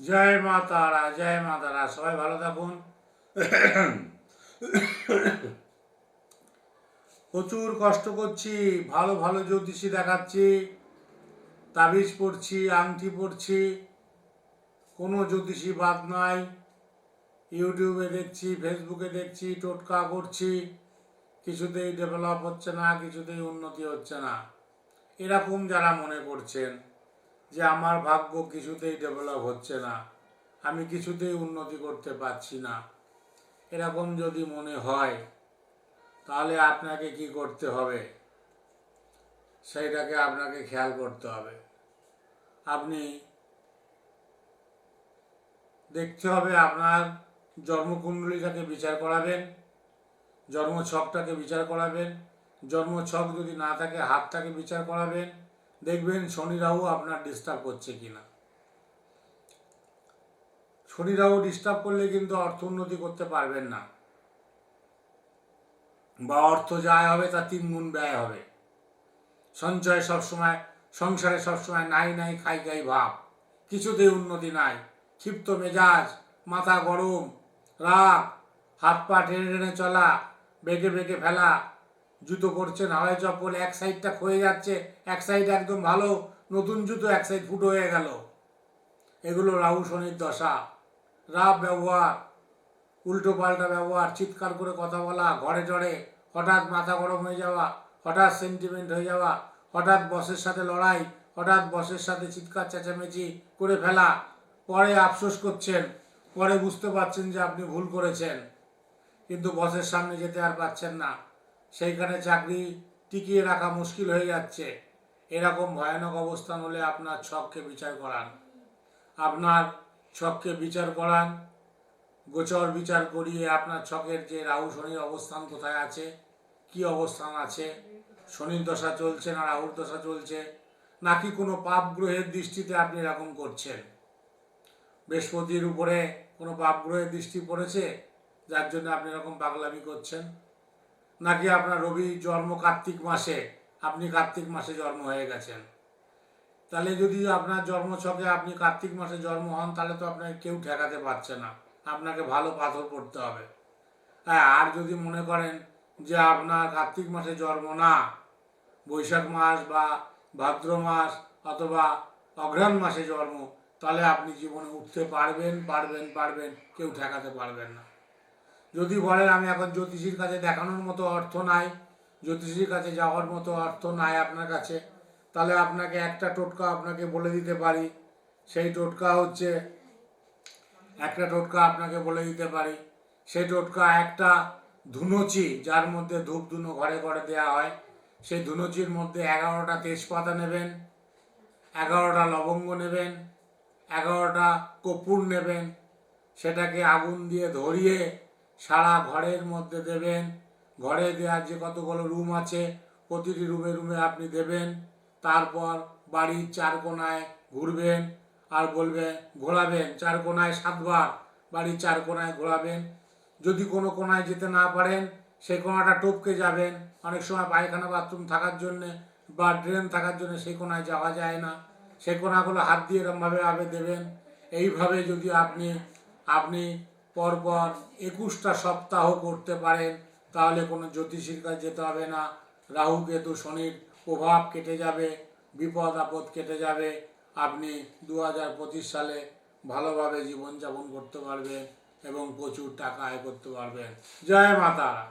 জয় মা তারা, জয় মা তারা। সবাই ভালো থাকুন। প্রচুর কষ্ট করছি, ভালো ভালো জ্যোতিষী দেখাচ্ছি, তাবিজ পড়ছি, আংটি পড়ছি, কোনো জ্যোতিষী বাদ নাই। ইউটিউবে দেখছি, ফেসবুকে দেখছি, টোটকা করছি, কিছুতেই ডেভেলপ হচ্ছে না, কিছুতেই উন্নতি হচ্ছে না। এরকম যারা মনে করছেন। যে আমার ভাগ্য কিছুতেই ডেভেলপ হচ্ছে না। আমি কিছুতেই উন্নতি করতে পারছি না। এরকম যদি মনে হয়, তাহলে আপনাকে কি করতে হবে? সেইটাকে আপনাকে খেয়াল করতে হবে। আপনি দেখতে হবে আপনার জন্মকুণ্ডলীটাকে বিচার করাবেন, জন্মছকটাকে বিচার করাবেন, জন্মছক যদি না থাকে, হাতটাকে বিচার করাবেন দেখবেন শনি রাহু আপনার ডিস্টার্ব করছে কিনা। শনি রাহু ডিস্টার্ব করলে কিন্তু অর্থ উন্নতি করতে পারবেন না। বা অর্থ যায় হবে তার তিন গুণ ব্যয় হবে। সঞ্চয় সবসময়, সংসারে সবসময় নাই নাই, খাই খাই, ভাব। কিছুতেই উন্নতি নাই। ক্ষিপ্ত মেজাজ, মাথা গরম, রাগ, হাত পা টেনে টেনে চলা, বেঁকে বেঁকে ফেলা জুতো পরছেন হাওয়াই চপ্পল, এক সাইডটা ক্ষয়ে যাচ্ছে, এক সাইড একদম ভালো, নতুন জুতো এক সাইড ফুটো হয়ে গেল। এগুলো রাহু শনির দশা। রাব ব্যবহার, উল্টো পাল্টা ব্যবহার, চিৎকার করে কথা বলা, ঘরে চড়ে, হঠাৎ মাথা গরম হয়ে যাওয়া, হঠাৎ সেন্টিমেন্ট হয়ে যাওয়া, হঠাৎ বসের সাথে লড়াই, হঠাৎ বসের সাথে চিৎকার, চেঁচামেচি করে ফেলা। পরে আফসোস করছেন, পরে বুঝতে পারছেন যে আপনি ভুল করেছেন। কিন্তু বসের সামনে যেতে আর পারছেন না। সেইখানে চাকরি টিকিয়ে রাখা মুশকিল হয়ে যাচ্ছে। এরকম ভয়ানক অবস্থান হলে আপনার ছককে বিচার করান। আপনার ছককে বিচার করান, গোচর বিচার করিয়ে আপনার ছকের যে রাহু শনির অবস্থান কোথায় আছে, কি অবস্থান আছে, শনির দশা চলছে না রাহুর দশা চলছে, নাকি কোনো পাপ গ্রহের দৃষ্টিতে আপনি এরকম করছেন? বৃহস্পতির উপরে কোনো পাপ গ্রহের দৃষ্টি পড়েছে, যার জন্য আপনি এরকম পাগলামি করছেন? নাকি আপনার রবি জন্ম কার্তিক মাসে? আপনি কার্তিক মাসে জন্ম হয়ে গেছেন। তাহলে যদি আপনার জন্মছকে আপনি কার্তিক মাসে জন্ম হন, তাহলে তো আপনাকে কেউ ঠেকাতে পারছে না। আপনাকে ভালো পাথর পড়তে হবে। হ্যাঁ আর যদি মনে করেন যে আপনার কার্তিক মাসে জন্ম না, বৈশাখ মাস বা ভাদ্র মাস অথবা অঘ্রাণ মাসে জন্ম, তাহলে আপনি জীবনে উঠতে পারবেন পারবেন পারবেন, কেউ ঠেকাতে পারবেন না। যদি বলেন আমি এখন জ্যোতিষীর কাছে দেখানোর মতো অর্থ নাই, জ্যোতিষীর কাছে যাওয়ার মতো অর্থ নাই আপনার কাছে, তাহলে আপনাকে একটা টোটকা আপনাকে বলে দিতে পারি। সেই টোটকা হচ্ছে, একটা টোটকা আপনাকে বলে দিতে পারি। সেই টোটকা একটা ধুনুচি, যার মধ্যে ধূপ ধুনো ঘরে ঘরে দেওয়া হয়। সেই ধুনুচির মধ্যে এগারোটা তেজপাতা নেবেন, এগারোটা লবঙ্গ নেবেন, এগারোটা কর্পূর নেবেন। সেটাকে আগুন দিয়ে ধরিয়ে সারা ঘরের মধ্যে দেবেন। ঘরে দেওয়ার যে কতগুলো রুম আছে, প্রতিটি রুমে রুমে আপনি দেবেন। তারপর বাড়ির চার কোনায় ঘুরবেন আর বলবেন, ঘোরাবেন। চার কোনায় সাতবার বাড়ির চার কোনায় ঘোরাবেন। যদি কোনো কোনায় যেতে না পারেন সেই কোনাটা টপকে যাবেন। অনেক সময় পায়খানা বাথরুম থাকার জন্যে বা ড্রেন থাকার জন্য সেই কোনায় যাওয়া যায় না। সেই কোনাগুলো হাত দিয়ে এরমভাবে ভাবে দেবেন। এইভাবে যদি আপনি আপনি পরপর একুশটা সপ্তাহ করতে পারেন, তাহলে কোনো জ্যোতিষীর কাছে যেতে হবে না। রাহু, কেতু, শনির প্রভাব কেটে যাবে, বিপদ, আপদ কেটে যাবে। আপনি দু হাজার পঁচিশ সালে ভালোভাবে জীবনযাপন করতে পারবেন এবং প্রচুর টাকা আয় করতে পারবেন। জয় মাতারা।